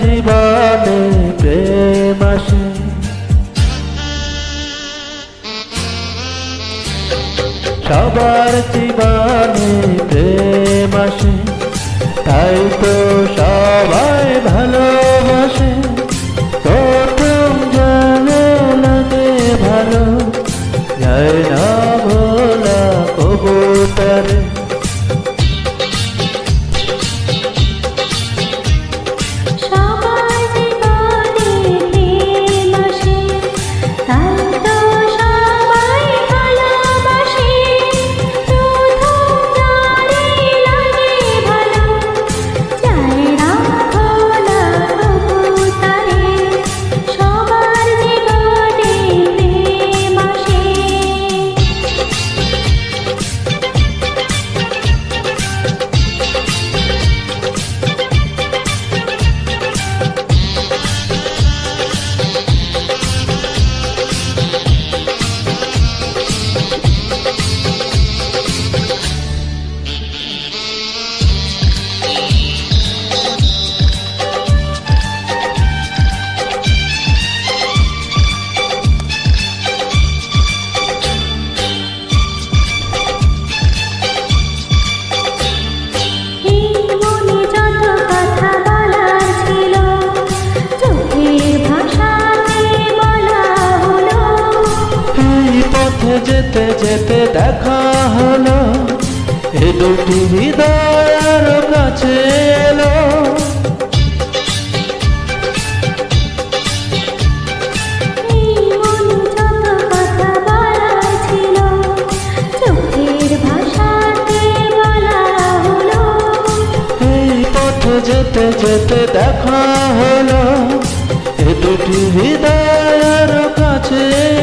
জীবনে প্রেম আসে। সবার জীবনে প্রেম আসে। তাই তো সবাই ভালোবাসে যেতে যেতে দেখা হলো। এ দুটি হৃদয়ের কাছে এলো। যেতে যেতে দেখা হলো। এ দুটি হৃদয়ের কাছে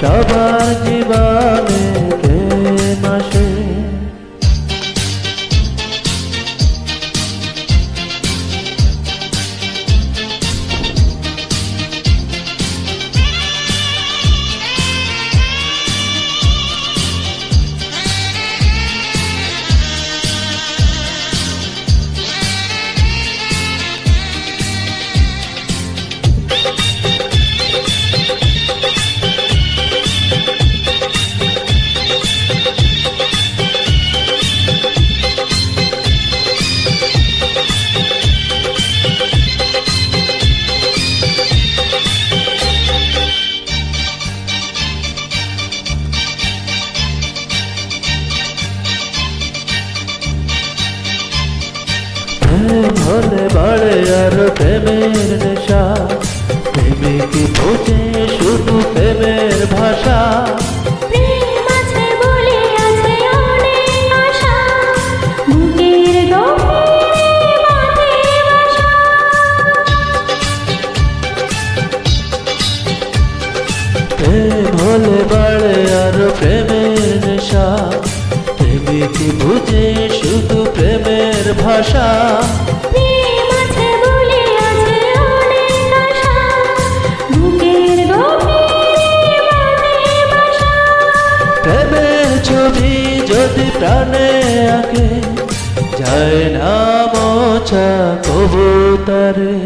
সবার জীবনে হলে বাড়ে আর প্রেমের নেশা। প্রেমে কি বোঝে শুধু প্রেমের ভাষা। প্রেম কি বুঝে শুধু প্রেমের ভাষা। প্রেমের ছবি যদি প্রাণে আঁকে যায় না মোছা কবুতরে।